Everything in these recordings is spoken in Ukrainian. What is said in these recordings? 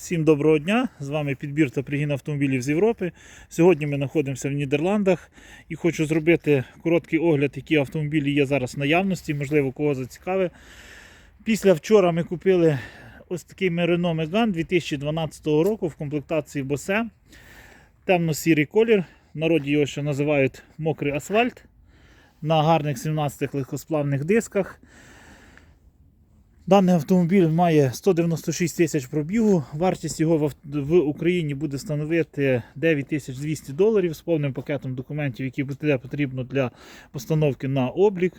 Всім доброго дня! З вами підбір та пригін автомобілів з Європи. Сьогодні ми знаходимося в Нідерландах і хочу зробити короткий огляд, які автомобілі є зараз в наявності, можливо, кого зацікавить. Після вчора ми купили ось такий Renault Megane 2012 року в комплектації Bose. Темно-сірий колір. В народі його ще називають мокрий асфальт. На гарних 17 легкосплавних дисках. Даний автомобіль має 196 тисяч пробігу. Вартість його в, Україні буде становити 9200 доларів з повним пакетом документів, які буде потрібно для постановки на облік.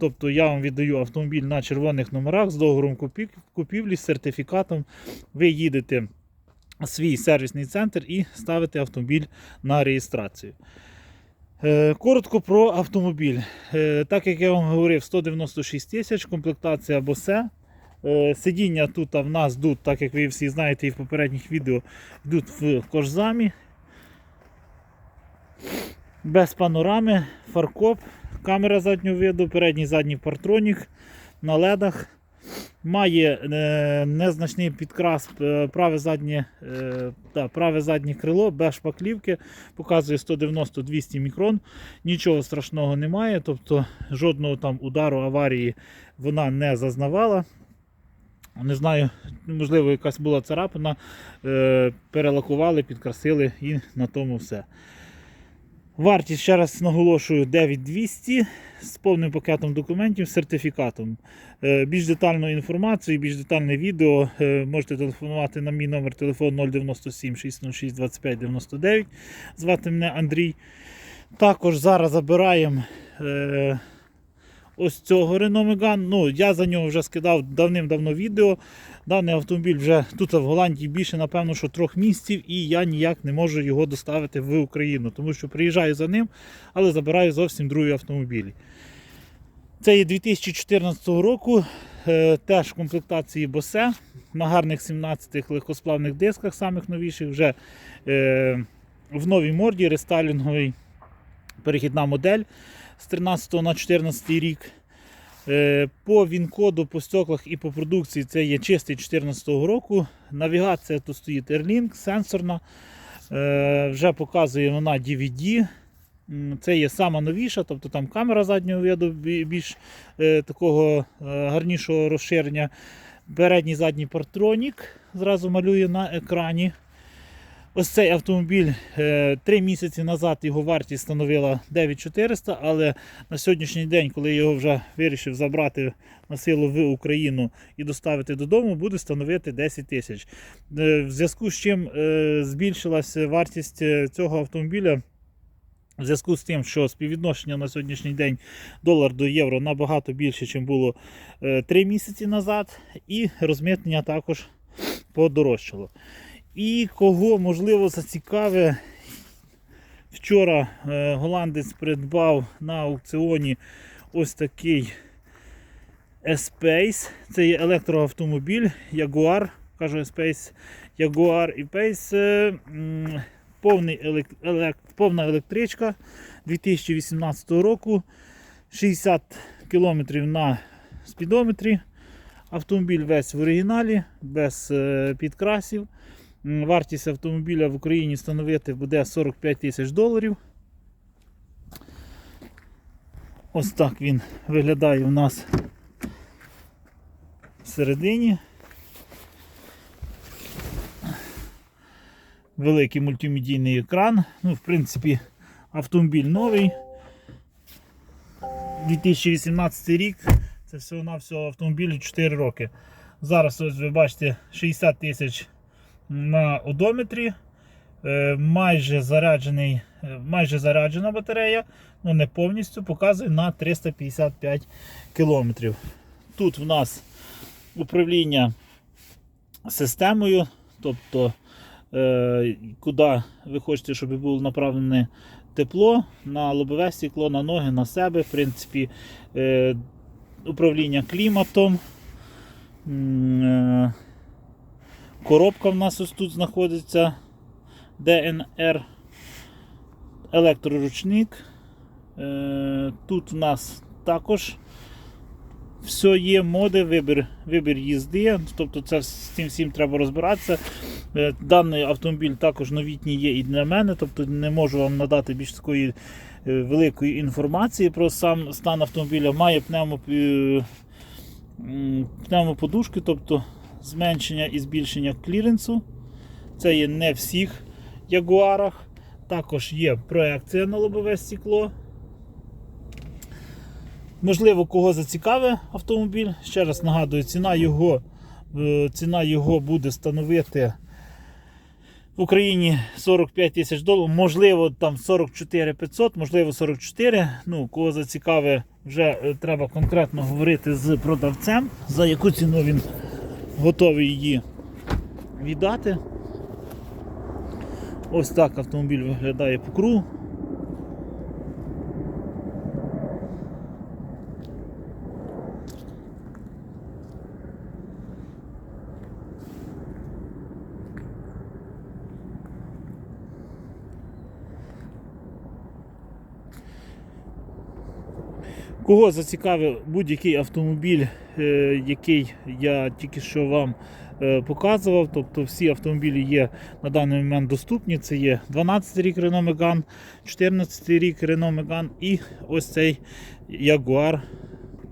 Тобто я вам віддаю автомобіль на червоних номерах з договором купівлі, з сертифікатом. Ви їдете в свій сервісний центр і ставите автомобіль на реєстрацію. Е, Коротко про автомобіль. Е, Так як я вам говорив, 196 тисяч, комплектація Bose. Е, Сидіння тут в нас йдуть, так як ви всі знаєте і в попередніх відео, йдуть в кожзамі. Без панорами, фаркоп, камера заднього виду, передній задній партронік на ледах. Має е, незначний підкрас е, праве заднє, е, та, праве заднє крило без шпаклівки. Показує 190-200 мікрон. Нічого страшного немає, тобто жодного там удару аварії вона не зазнавала. Не знаю, можливо, якась була царапина, е, перелакували, підкрасили і на тому все. Вартість, ще раз наголошую, 9200 з повним пакетом документів, сертифікатом. Е, Більш детальну інформацію, більш детальне відео е, можете телефонувати на мій номер телефону 097 606 25 99. Звати мене Андрій. Також зараз забираємо ось цього Renault Megane. Ну, я за нього вже скидав давним-давно відео. Даний автомобіль вже тут в Голландії більше, напевно, що трьох місяців, і я ніяк не можу його доставити в Україну, тому що приїжджаю за ним, але забираю зовсім другий автомобіль. Це є 2014 року, е, теж в комплектації Bose на гарних 17 легкосплавних дисках, самих новіших, вже е, в новій морді, рестайлінговий перехідна модель з 13 на 14 рік. Е, По він-коду, по стеклах і по продукції це є чистий 2014 року. Навігація тут стоїть Airlink, сенсорна. Е, Вже показує вона DVD. Це є сама новіша, тобто там камера заднього виду більш е, такого гарнішого розширення. Передній задній партронік зразу малює на екрані. Ось цей автомобіль 3 місяці назад його вартість становила 9400, але на сьогоднішній день, коли я його вже вирішив забрати на силу в Україну і доставити додому, буде становити 10 тисяч. Е, В зв'язку з чим е, збільшилася вартість е, цього автомобіля. В зв'язку з тим, що співвідношення на сьогоднішній день долар до євро набагато більше, ніж було 3 місяці назад, і розмитнення також подорожчало. І кого можливо зацікаве, вчора е, голландець придбав на аукціоні ось такий Espace. Це є електроавтомобіль Jaguar. Кажу Espace Jaguar і Pace. е, Повний елек... елек- повна електричка 2018 року. 60 км на спідометрі. Автомобіль весь в оригіналі, без е, підкрасів. Вартість автомобіля в Україні становити буде 45 тисяч доларів. Ось так він виглядає у нас всередині. Великий мультимедійний екран. Ну, в принципі, автомобіль новий. 2018 рік. Це всього-навсього автомобілю 4 роки. Зараз ось ви бачите 60 тисяч на одометрі. Е, Майже заряджений, е, майже заряджена батарея, ну не повністю, показує на 355 кілометрів. Тут в нас управління системою, тобто е, куди ви хочете, щоб було направлене тепло на лобове стекло, на ноги, на себе. В принципі, управління кліматом. Коробка в нас ось тут знаходиться DNR. Електроручник. Е, Тут в нас також Все є моди, вибір, вибір їзди. Тобто це з цим всім треба розбиратися. Е, Даний автомобіль також новітній є і для мене, тобто не можу вам надати більш такої е, великої інформації про сам стан автомобіля. Має пневмо, пневмоподушки, тобто зменшення і збільшення кліренсу. Це є не всіх ягуарах. Також є проекція на лобове стекло. Можливо, кого зацікавить автомобіль. Ще раз нагадую, ціна його, е, ціна його буде становити в Україні 45 тисяч доларів, можливо, там 44 500, можливо, 44. Ну, кого зацікавить, вже е, треба конкретно говорити з продавцем, за яку ціну він готовий її віддати. Ось так автомобіль виглядає по кругу. Кого зацікавив будь-який автомобіль, який я тільки що вам е, показував, тобто всі автомобілі є на даний момент доступні. Це є 12 рік Renault Megane, 14 рік Renault Megane і ось цей Jaguar,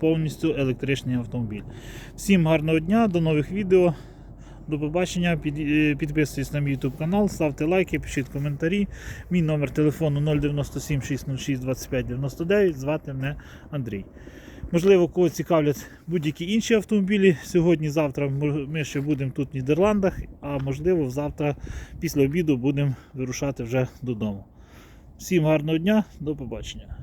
повністю електричний автомобіль. Всім гарного дня, до нових відео. До побачення. Е, підписуйтесь на мій YouTube канал, ставте лайки, пишіть коментарі. Мій номер телефону 097 606 25 99. Звати мене Андрій. Можливо, кого цікавлять будь-які інші автомобілі. Сьогодні-завтра ми ще будемо тут в Нідерландах, а можливо, завтра після обіду будемо вирушати вже додому. Всім гарного дня, до побачення.